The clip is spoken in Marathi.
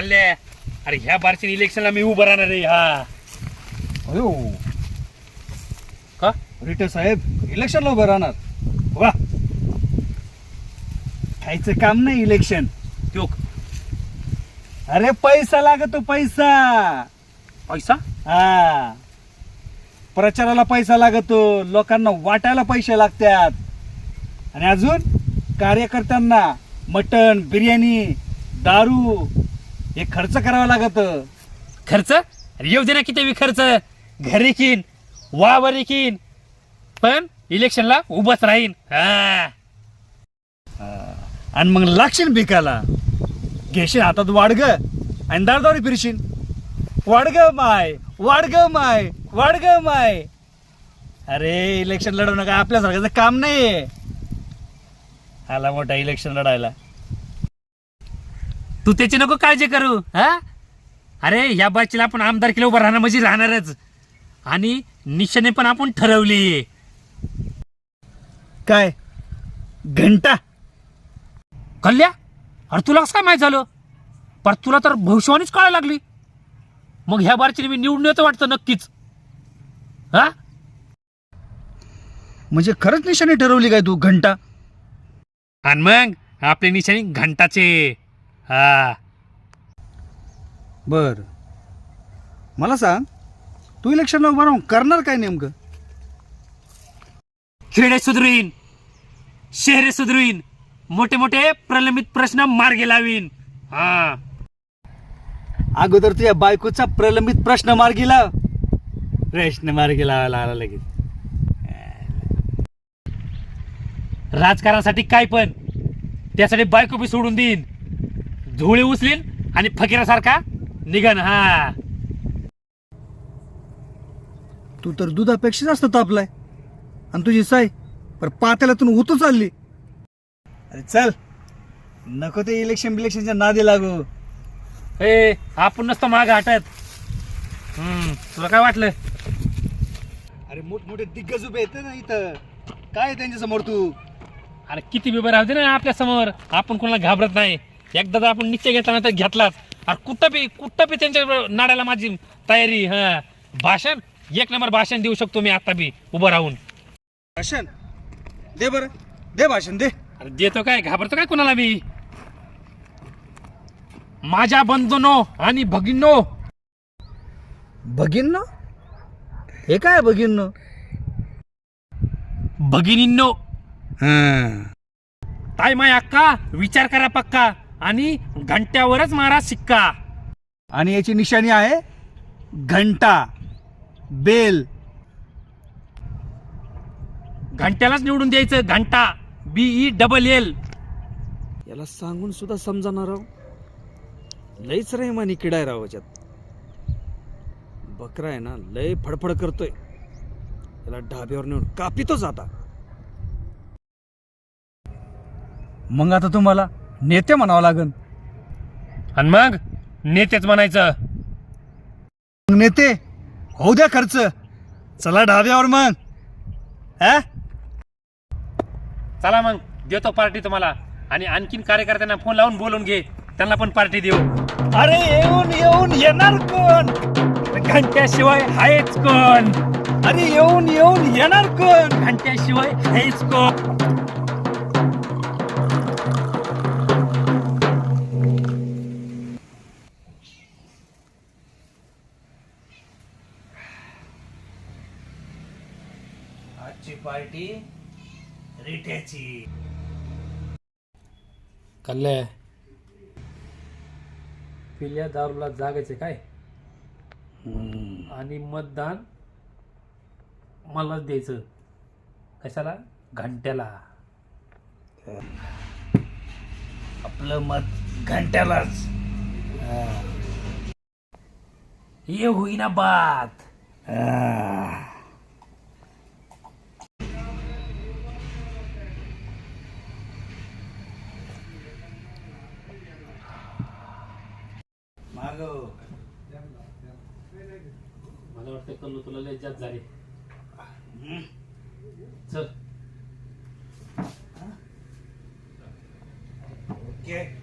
कल्ले अरे ह्या बारच्या इलेक्शनला मी उभं राहणार आहे हा. अयो. का? रिटे साहेब इलेक्शनला उभं राहणार. वा खायचं काम नाही इलेक्शन त्यो. अरे पैसा लागतो पैसा. पैसा? हा. प्रचाराला पैसा लागतो लोकांना वाटायला पैसे लागतात. आणि अजून कार्यकर्त्यांना मटण बिर्याणी दारू हे खर्च करावा लागत. खर्च? अरे येऊ दे ना किती खर्च. घरी किन वावरी किन. पण इलेक्शनला उभंच राहीन. हा. आणि मग लागशील भिकाला. घेशील हातात वाडग आणि दारदारी फिरशील. वाडग माय वाडग माय वाडग माय. अरे इलेक्शन लढवू नका. आपल्यासारख्याचं काम नाही आला मोठा इलेक्शन लढायला. तू त्याची नको काळजी करू हा? अरे या बाचीला आपण आमदार किलो उभं राहणार म्हणजे राहणारच. आणि निशाने पण आपण ठरवली काय? घंटा? कल्ल्या अरे तुला कसं काय माहीत झालं? पर तुला तर भविष्यवाणीच कळायला लागली. मग ह्या बारची मी निवडून येतो वाटतं नक्कीच. हा? म्हणजे खरंच निशाणी ठरवली काय तू घंटा? आणि मग आपले निशाणी घंटाचे. हा. बर. मला सांग तू इलेक्शनला उभं राहून करणार काय नेमकं? खेडे सुधरवीन शहरे सुधरवीन मोठे मोठे प्रलंबित प्रश्न मार्गी लावीन. हा. अगोदर तुझ्या बायकोचा प्रलंबित प्रश्न मार्गी लाव. प्रश्न मार्गी लावायला आला लगेच. राजकारणासाठी काय पण त्यासाठी बायको बी सोडून देईन. झोळी उचलीन आणि फकीरासारखा निघन हा. तू तर दुधापेक्षा जास्त तापलाय. आणि तुझी साय पर पात्यालातून उतू चालली. अरे चल नको ते इलेक्शन बिलेक्शनच्या नादी लागू. ए आपण नसतो माग हटत. हम्म तुला काय वाटलं? अरे मोठमोठे दिग्गज उभे आहेत ना इथं. काय त्यांच्यासमोर तू? अरे किती बिबर राहू दे ना आपल्यासमोर. आपण कोणाला घाबरत नाही. एकदा जर आपण निश्चय घेतला ना तर घेतलाच. अरे कुठं बी कुठं बी त्यांच्या नाड्याला माझी तयारी हा. भाषण? एक नंबर भाषण देऊ शकतो मी आता बी उभं राहून. भाषण? दे बरं. दे भाषण दे. अरे देतो काय? घाबरतो काय कोणाला मी माझ्या बंधूनो आणि भगिनो. भगिन? ना हे काय भगिन? ना भगिनींनो ताय माय अक्का विचार करा पक्का. आणि घंट्यावरच मारा सिक्का. आणि याची निशाणी आहे घंटा बेल. घंट्यालाच निवडून द्यायचं घंटा बीई डबल एल याला सांगून सुद्धा समजाणार राव. लयच रे मानी किडाय राव याच्यात. बकरा आहे ना लय फडफड करतोय. याला ढाब्यावर नेऊन कापितोच आता. मग आता तुम्हाला नेते म्हणावं लागन. आणि मग? नेतेच म्हणायचं. मग नेते होऊ द्या खर्च. चला ढाब्यावर मग. हा? चला मग देतो पार्टी तुम्हाला. आणि आणखीन कार्यकर्त्यांना फोन लावून बोलून घे. त्यांना पण पार्टी देऊ. अरे येऊन येऊन येणार कोण? घंट्याशिवाय आहेच कोण? अरे येऊन येऊन येणार कोण? घंट्याशिवाय आहेच कोण? पार्टी रिट्याची. कल्ले. पिल्या दारूला जागायचे काय? आणि मतदान मलाच द्यायचं. कशाला? घंट्याला. आपलं मत घंट्यालाच. ये होईना बात. मला वाटतं कल्लू तुला लय जास्त झाले. चल. ओके.